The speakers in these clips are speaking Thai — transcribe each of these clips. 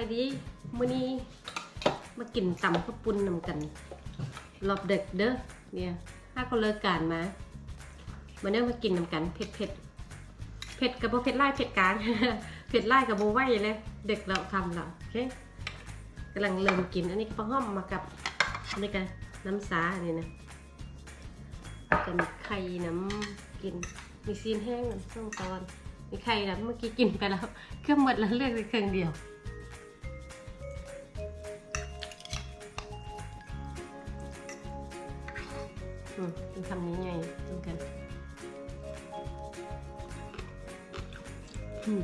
บายดีมื้อนี้มากินตำข้าวปุ้นนำกัน รอบเดึกเด้อเนี่ยถ้าเขาเลิกการมามาเด้อมากินนำกันเผ็ดเผ็ดเผ็ดกับโบเผ็ดไล่เผ็ดกลางเผ็ดไล่กับโบไหวเลยเด็กเราทำเราโอเคกำลังเริ่มกินอันนี้ก็ปลาห้อมมากับนนี้กันน้ำสาอันนี้นะจะมีไข่น้ำกินมีซีนแห้งน้ำส้มตอนมีไข่น้ำเมื่อกี้กินไปแล้วเครื่องหมดแล้วเลือกไปเครื่องเดียว อืมเป็นคำนี้ไงเหมือนกันอืม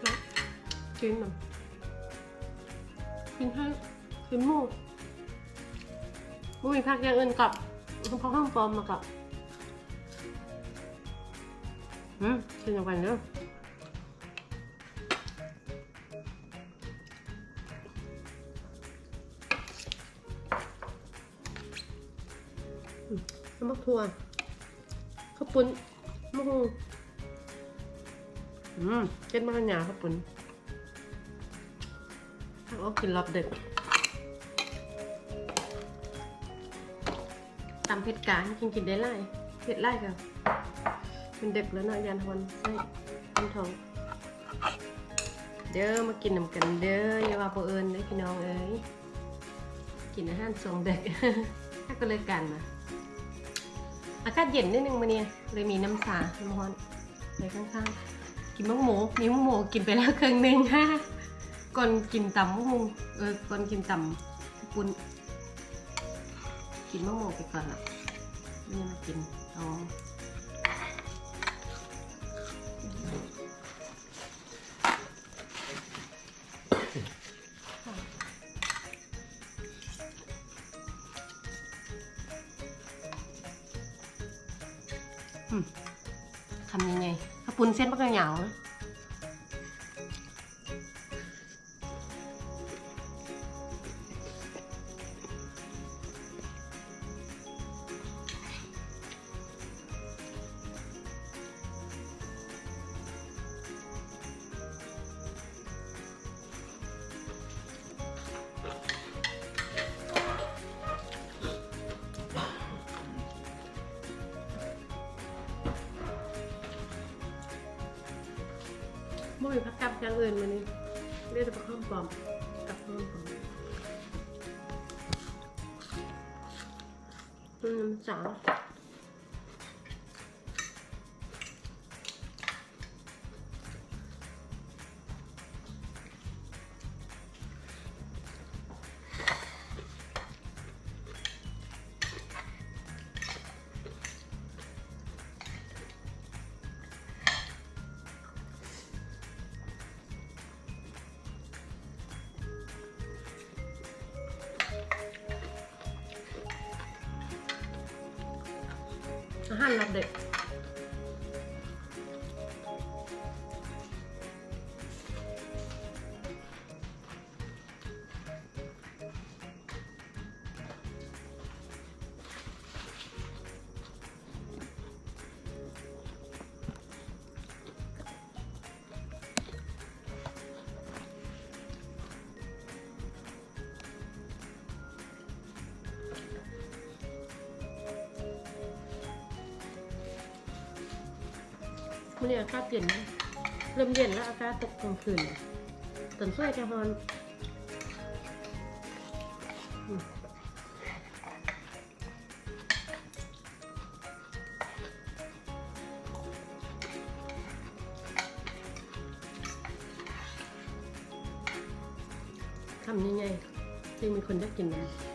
แล้วกินมันกินให้กินหมูหมูมีผักอย่างอื่นกับเพราะห้องปลอมมากับอืมกินอย่างไรเนอ น้ำมักถั่วข้าวปุ้นมะฮุงอืมเก็ดมากหยาข้าวปุ้นถ้าเอากินรอบดึกตำเผ็ดกลางกินกินได้ไล่เผ็ดไล่กับเป็นเด็กแล้วเนาะยันทอนใช่ยันทองเด้อมากินน้ำกันเด้ออย่าว่าโปเอิญเด้อพี่น้องเอ้ยกินอาหารทรงเด็กถ้าก็เลยกันมา อากาศเย็นนิดนึงมาเนี่ยเลยมีน้ำสาน้ำร้อนไปข้างๆ กินมังหมูมีมังหมูกินไปแล้วครึ่งหนึ่งฮะก่อนกินตำมังหมูเออก่อนกินตำปุนกินมังหมูไปก่อนอะไม่มากินอ๋อ ไม่มีพักกับอย่างอื่นมานี่เรียกแต่ปลาข้าวปลอมกับข้าวปลอมอืมสาว อาหารรับเนนี้อากาศเย็นนะเริ่มเย็นแล้วอากาศตกกลางคืนตอนช่วยจะฮอนทำยังไงจึงมีคนได้กินนะ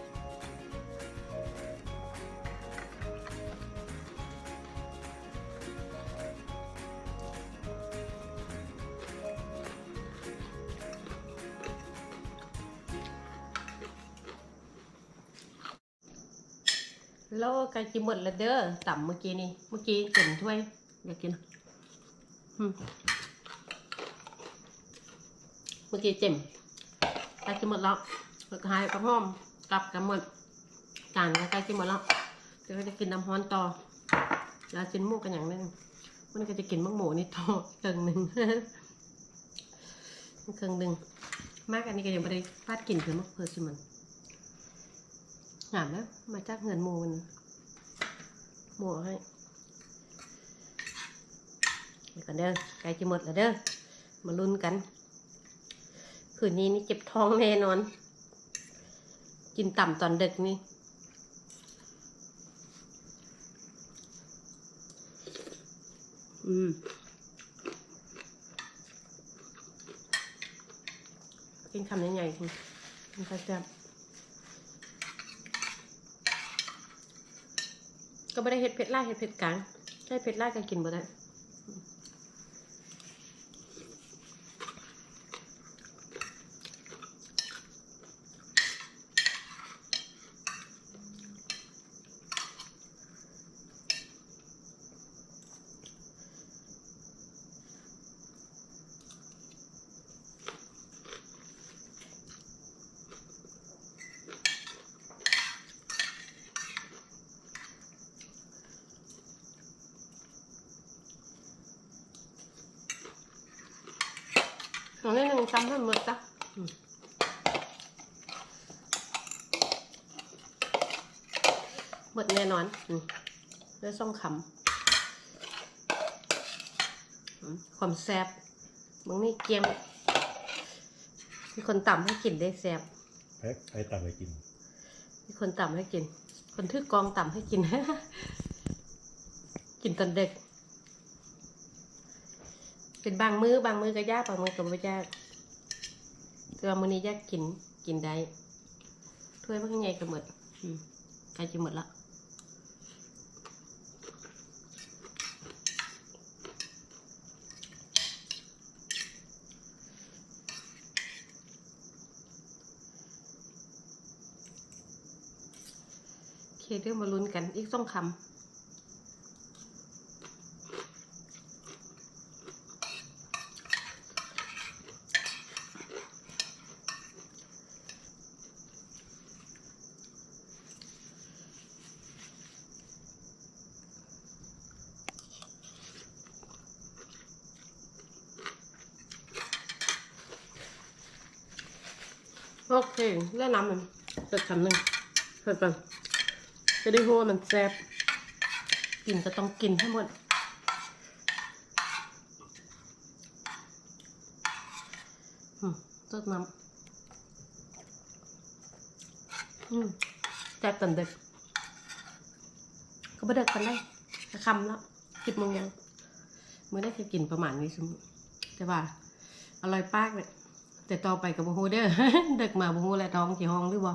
แล้วไก่กินหมดแล้วเด้อต่ำเมื่อกี้นี่เมื่อกี้เต็มถ้วยอยากกินอืมเมื่อกี้เต็มไก่กินหมดแล้วแล้วก็ให้กระพร้อมกลับกันหมดจานแล้วไก่กินหมดแล้วเดี๋ยวก็จะกินน้ำฮ้อนต่อแล้วกินหมูกันอย่างนึงมันก็จะกินมังหมูนี่ต่อเกิงหนึ่งเครื่องดึงมากอันนี้ก็ยังไม่ได้ฟาดกลิ่นเพื่อมักเพอร์ซิมัน งามแล้วมาจากเงินหมูมันหมูให้เดี๋ยวกันเด้อใกล้จะหมดแล้วเด้อมาลุ้นกัน คืนนี้นี่เจ็บท้องแน่นอน กินต่ำตอนดึกนี่อืมกินคำใหญ่ๆคุณมันก็จะ ก็ไม่ได้เห็ดเผ็ดไล่เห็ดเผ็ดกลางใช่เผ็ดไล่ก็กินบ่ได้ ตรงนี้หนึ่งซ้ำให้หมดจ้ะอืมหมดแน่นอนอืมด้วยส้มคำอืมความแซ่บบางนี่เกียมมีคนต่ำให้กินได้แซ่บแพ็คให้ตังไปกิน มีคนต่ำให้กิน คนทื่อกองต่ำให้กิน กินตอนเด็ก เป็นบางมือ้อบางมื้อก็ยากบางมื้อก็ไม่ยากแต่ว่ามื้อนี้ยากกินกินได้ถ้วยมันใหญ่ก็หมดใกล้จะหมดละเคเดี๋ยวมาลุ้นกันอีกสองคำ โอเคเลือกน้ำมันเปิดคำหนึ่งเปิดก่อนจะได้รู้ว่ามันแซ่บกินก็ต้องกินให้หมดอืมต้นน้ำอืมแซ่บตันเด็กก็บ่เด็กกันได้คำแล้วสิบโมงยังเมื่อได้เคยกินประมาณนี้สมมุติแต่ว่าอร่อยปากเลย แต่ต่อไปกับโมโหเด้อเด็กมาโมโหและท้องกี่ห้องหรือบ่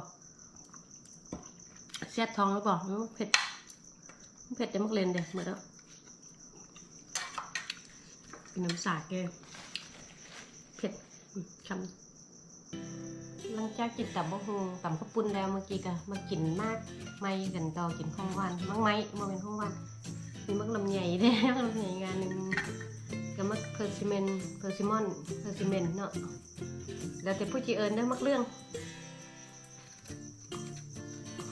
แซ่บท้องหรือบ่เผ็ดเผ็ดจะมักเลนเด้หมดแล้วกินน้ำสาแกเผ็ดคำหลังจากกินตับมะฮตับข้าวปุ้นแล้วเมื่อกี้ก็มากินมากไม่กันต่อกินข้องวันมังไม้มาเป็นข้องวันมีมักลำใหญ่เด้มักลำใหญ่งานหนึ่งกับมักเพอร์ซิเมนเพอร์ซิมอนเพอร์ซิเมนเนาะ แล้วแต่ผู้จีเอิญได้มักเรื่อง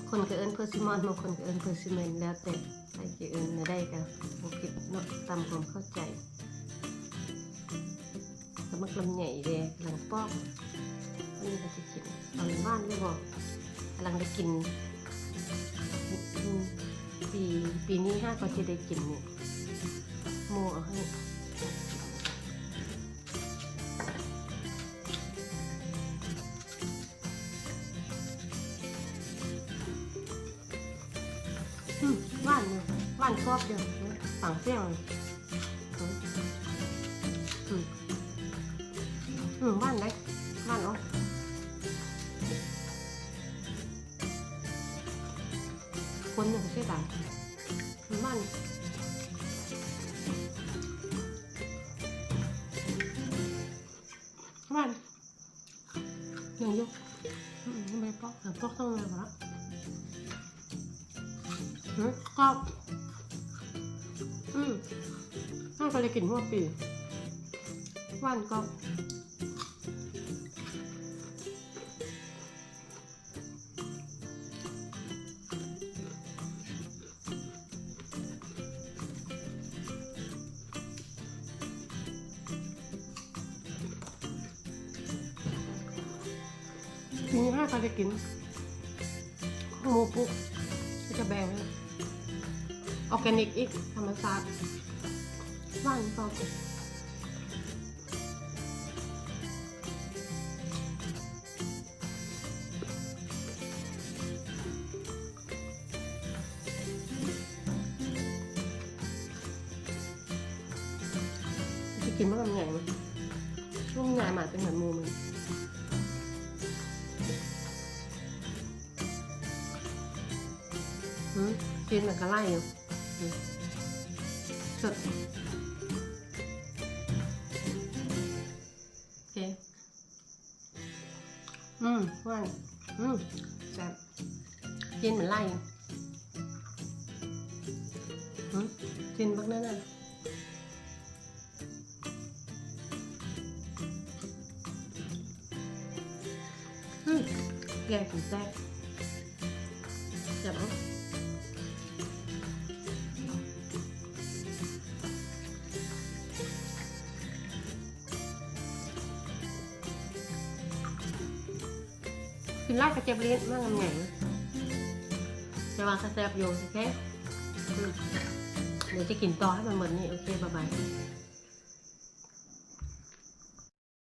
คนก็เอิญเพอร์ซิมอนบางคนก็เอิญเพอร์ซิเมนแล้วแต่ใครจะเอิญมาได้ก็บ่ผิดนาะตามความเข้าใจสมักลำใหญ่เด้หลังป้อมอันนี้ก็จะกินเอาในบ้านได้บอกกำลังได้กินปีปีนี้ห้าก็จะได้กินเนี่ยโมเอาให้ อืมหวานอยู่ยหวานชอบอยู่ฝังเสียงเลยอืมอืมอืมหวานได้หวานเนาะคนหนึ่งใช่ดังหวานหวานยังยกอืมไม่ปอกแต่ปอกต้อง น่าก็เลยกินหัวปีหว่านก็ทีนี้ห้าเขาจะกินหมูปุ๊บก็จะแบ่งออร์แกนิกอีกธรรมชาติ ว่างเปล่าจะกินมันทำไงช่วงงานมาเป็นเหมือนมูมันอืมกินเหมือนกระไล่อยู่สด กินเหมือนไล่อยู่อืมกินบักนั่นน่ะอืมแกงถึงแซ่บแซ่บเนาะกินไล่กระเจี๊ยบลิ้นมากงไงนะ จะวางแซบโยโอเคเดี๋ยวจะกินต่อให้มันเหมือนนี่โอเคบ๊ายบาย